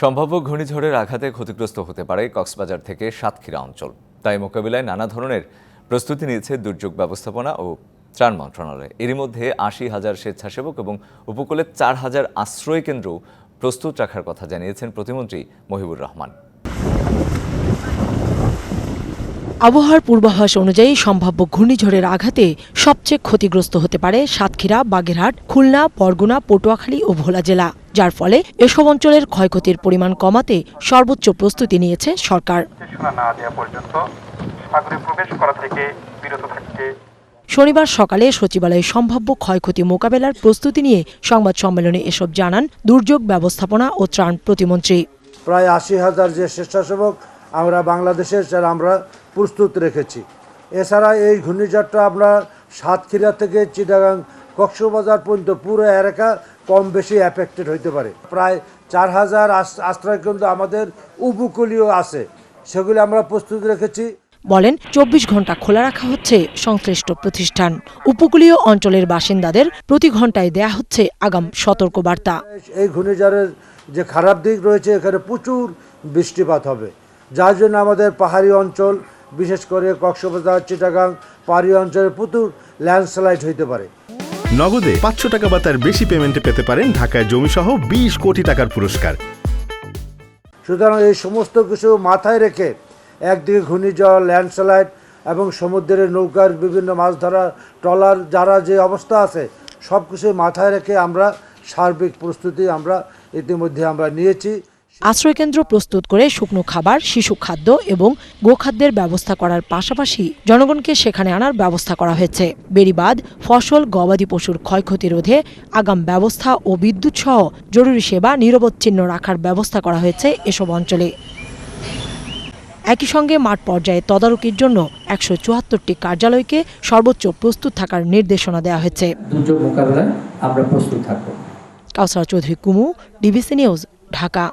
সম্ভাব্য ঘূর্ণিঝড়ের আঘাতে ক্ষতিগ্রস্ত হতে পারে কক্সবাজার থেকে সাতক্ষীরা অঞ্চল। তাই মোকাবিলায় নানা ধরনের প্রস্তুতি নিয়েছে দুর্যোগ ব্যবস্থাপনা ও ত্রাণ মন্ত্রণালয়। এরই মধ্যে আশি হাজার স্বেচ্ছাসেবক এবং উপকূলে চার হাজার আশ্রয় কেন্দ্র প্রস্তুত রাখার কথা জানিয়েছেন প্রতিমন্ত্রী মহিবুর রহমান। আবহাওয়ার পূর্বাভাস অনুযায়ী সম্ভাব্য ঘূর্ণিঝড়ের আঘাতে সবচেয়ে ক্ষতিগ্রস্ত হতে পারে সাতক্ষীরা, বাগেরহাট, খুলনা, বরগুনা, পটুয়াখালী ও ভোলা জেলা। যার ফলে এসব অঞ্চলের ক্ষয়ক্ষতির পরিমাণ কমাতে সর্বোচ্চ প্রস্তুতি নিয়েছে সরকার। শনিবার সকালে সচিবালয়ে সম্ভাব্য ক্ষয়ক্ষতি মোকাবেলার প্রস্তুতি নিয়ে সংবাদ সম্মেলনে এসব জানান দুর্যোগ ব্যবস্থাপনা ও ত্রাণ প্রতিমন্ত্রী। প্রায় আশি হাজার যে স্বেচ্ছাসেবক আমরা বাংলাদেশের যারা আমরা প্রস্তুত রেখেছি। এছাড়া এই ঘূর্ণিঝড়টা আমরা সাতক্ষীরা থেকে চিটাগাং কক্সবাজার পর্যন্ত পুরো এলাকা কম বেশি অ্যাফেক্টেড হইতে পারে। প্রায় চার হাজার আশ্রয় কেন্দ্র আমাদের উপকূলীয় আছে। সেগুলি আমরা প্রস্তুত রেখেছি। বলেন চব্বিশ ঘণ্টা খোলা রাখা হচ্ছে সংশ্লিষ্ট প্রতিষ্ঠান। উপকূলীয় অঞ্চলের বাসিন্দাদের প্রতি ঘন্টায় দেয়া হচ্ছে আগাম সতর্কবার্তা। এই ঘূর্ণিঝড়ের যে খারাপ দিক রয়েছে এখানে প্রচুর বৃষ্টিপাত হবে। যার জন্য আমাদের পাহাড়ি অঞ্চল বিশেষ করে কক্সবাজার চিটাগাং পাহাড়ি অঞ্চলে প্রচুর ল্যান্ডস্লাইড হইতে পারে। নগদে পাঁচশো টাকা বা তার বেশি পেমেন্টে পেতে পারেন ঢাকায় জমিসহ বিশ কোটি টাকার পুরস্কার। সুতরাং এই সমস্ত কিছু মাথায় রেখে একদিকে ঘূর্ণিঝড় ল্যান্ডস্লাইড এবং সমুদ্রের নৌকার বিভিন্ন মাছ ধরা, ট্রলার যারা যে অবস্থা আছে সব কিছু মাথায় রেখে আমরা সার্বিক প্রস্তুতি আমরা ইতিমধ্যে আমরা নিয়েছি। আশ্রয়কেন্দ্র প্রস্তুত করে শুকনো খাবার শিশু খাদ্য এবং গোখাদ্যের ব্যবস্থা করার পাশাপাশি জনগণকে সেখানে আনার ব্যবস্থা করা হয়েছে। বেড়িবাদ ফসল গবাদি পশুর ক্ষয়ক্ষতি রোধে আগাম ব্যবস্থা ও বিদ্যুৎ সহ জরুরি সেবা নিরবচ্ছিন্ন রাখার ব্যবস্থা করা হয়েছে এসব অঞ্চলে। একই সঙ্গে মাঠ পর্যায়ে তদারকির জন্য একশো চুয়াত্তরটি কার্যালয়কে সর্বোচ্চ প্রস্তুত থাকার নির্দেশনা দেওয়া হয়েছে। আমরা প্রস্তুত থাকব। Kausar Chowdhury Kumu DBC news Dhaka.